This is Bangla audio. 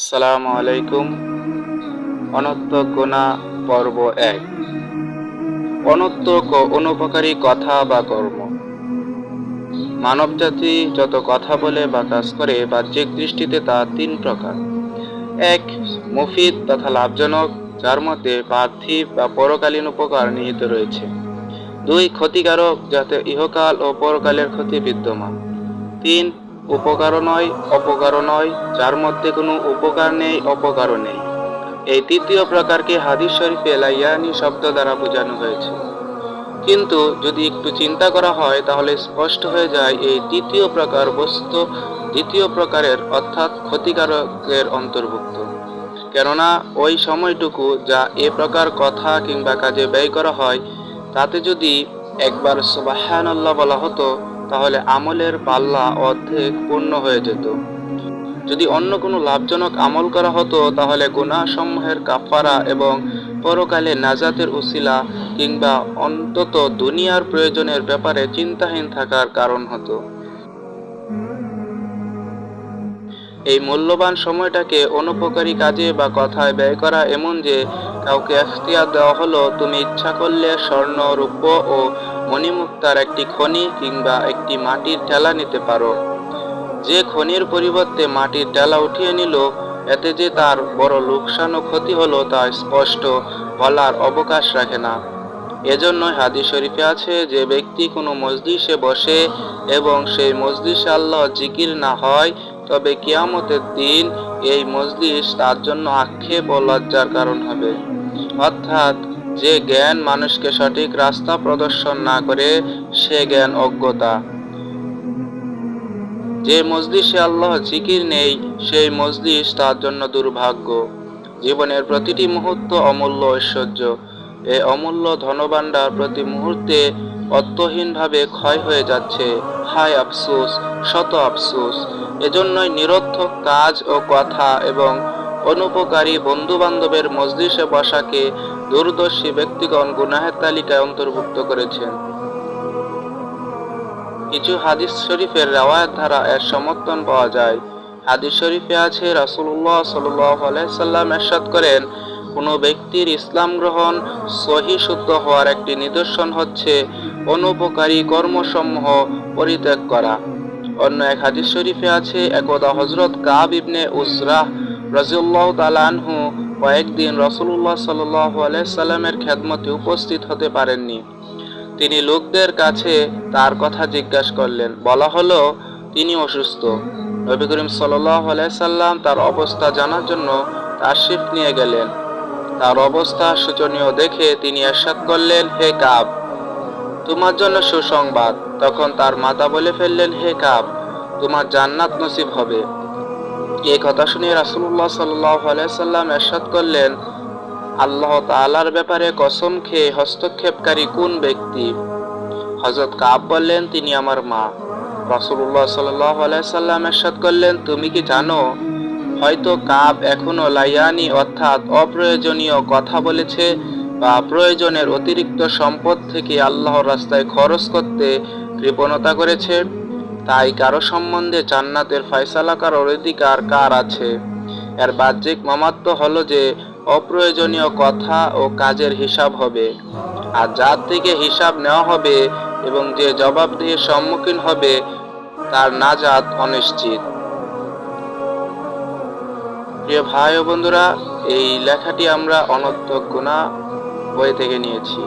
আসসালামু আলাইকুম। অনত্য গোনা পর্ব এক। অনত্য ক অনুপকারী কথা বা কর্ম। মানবজাতি যত কথা বলে বা কাজ করে, বাহ্যিক দৃষ্টিতে তা তিন প্রকার। এক, মুফিদ তথা লাভজনক, যার মধ্যে পার্থিব বা পরকালীন উপকার নিহিত রয়েছে। দুই, ক্ষতিকারক, যাতে ইহকাল ও পরকালের ক্ষতি বিদ্যমান। তিন উপকারও নয়, অপকারও নয়, যার মধ্যে কোনো উপকার নেই, অপকারও নেই। এই তৃতীয় প্রকারকে হাদিস শরীফে লাইয়ানি শব্দ দ্বারা বোঝানো হয়েছে। কিন্তু যদি একটু চিন্তা করা হয়, তাহলে স্পষ্ট হয়ে যায় এই তৃতীয় প্রকার বস্তু দ্বিতীয় প্রকারের অর্থাৎ ক্ষতিকারকের অন্তর্ভুক্ত। কেননা ওই সময়টুকু যা এ প্রকার কথা কিংবা কাজে ব্যয় করা হয়, তাতে যদি একবার সুবাহান্লাহ বলা হতো তাহলে আমলের পাল্লা অর্ধেক পূর্ণ হয়ে যেত। যদি অন্য কোনো লাভজনক আমল করা হতো, তাহলে গুণাসমূহের কাফারা এবং পরকালে নাজাতের উসিলা কিংবা অন্তত দুনিয়ার প্রয়োজনের ব্যাপারে চিন্তাহীন থাকার কারণ হতো। এই মূল্যবান সময়টাকে অনুপকারী কাজে বা কথায় ব্যয় করা এমন যে, কাউকে এখতিয়ার দেওয়া হলো, তুমি ইচ্ছা করলে স্বর্ণ, রূপ ও মণিমুক্তার একটি খনি কিংবা একটি মাটির ঠেলা নিতে পারো। যে খনির পরিবর্তে মাটির ঠেলা উঠিয়ে নিল, এতে যে তার বড় লোকসান ও ক্ষতি হলো তা স্পষ্ট বলার অবকাশ রাখে না। এজন্য হাদিস শরীফে আছে যে ব্যক্তি কোনো মসজিষে বসে এবং সেই মসজিষে আল্লাহ জিকির না হয়, তবে কিয়ামতের দিন এই মজলিস তার জন্য আক্ষেপ ও লজ্জার কারণ হবে। অর্থাৎ যে জ্ঞান মানুষকে সঠিক রাস্তা প্রদর্শন না করে, সে জ্ঞান অজ্ঞতা। যে মজলিসে আল্লাহ জিকির নেই, সেই মজলিস তার জন্য দুর্ভাগ্য। জীবনের প্রতিটি মুহূর্ত অমূল্য ঐশ্বর্য। এই অমূল্য ধনভাণ্ডার প্রতি মুহূর্তে অর্থহীনভাবে ক্ষয় হয়ে যাচ্ছে। হায় আফসোস, শত আফসোস। এজন্যই নিরর্থক কাজ ও কথা এবং অনুপকারী বন্ধু বান্ধবের মজলিসে বসাকে দূরদর্শী ব্যক্তিগণ গুনাহের তালিকায় অন্তর্ভুক্ত করেছেন। কিছু হাদিস শরীফের রেওয়ায়ত দ্বারা এর সমর্থন পাওয়া যায়। হাদিস শরীফে আছে আলাইহি সাল্লাম এরশাদ করেন, কোনো ব্যক্তির ইসলাম গ্রহণ সহি শুদ্ধ হওয়ার একটি নিদর্শন হচ্ছে অনুপকারী কর্মসমূহ পরিত্যাগ করা। অন্য এক হাদিস শরীফে আছে, একদা হজরত কাব ইবনে উজরাহ রাজিউল্লাহ তালানহু কয়েকদিন রসুল্লাহ সাল্লাহ আলাইসাল্লামের খেদমতে উপস্থিত হতে পারেননি। তিনি লোকদের কাছে তার কথা জিজ্ঞাসা করলেন। বলা হলো, তিনি অসুস্থ। নবী করিম সাল্লাহ আলাইসাল্লাম তার অবস্থা জানার জন্য তাশরিফ নিয়ে গেলেন। তার অবস্থা শোচনীয় দেখে তিনি এরশাদ করলেন, হে কাব, তোমার জন্য সুসংবাদ। তখন তার মাতা বলে ফেললেন, হে কাব, তোমার জান্নাত নসিব হবে। এই কথা শুনে রাসুল্লাহ সাল্লাম এরশাদ করলেন, আল্লাহ তালার ব্যাপারে কসম খেয়ে হস্তক্ষেপকারী কোন ব্যক্তি? হজরত কাব বললেন, তিনি আমার মা। রাসুল্লাহ সাল্লাম এরশাদ করলেন, তুমি কি জানো? হয়তো কাব এখনও লাইয়ানি অর্থাৎ অপ্রয়োজনীয় কথা বলেছে বা প্রয়োজনের অতিরিক্ত সম্পদ থেকে আল্লাহর রাস্তায় খরচ করতে কৃপণতা করেছে। তাই কারও সম্বন্ধে জান্নাতের ফয়সালা করার অধিকার কার আছে? এর বাহ্যিক মামাত্ম হলো যে, অপ্রয়োজনীয় কথা ও কাজের হিসাব হবে। আর যার থেকে হিসাব নেওয়া হবে এবং যে জবাবদিহির সম্মুখীন হবে, তার নাজাত অনিশ্চিত। প্রিয় ভাই ও বন্ধুরা, এই লেখাটি আমরা অনর্থক গুণা বই থেকে নিয়েছি।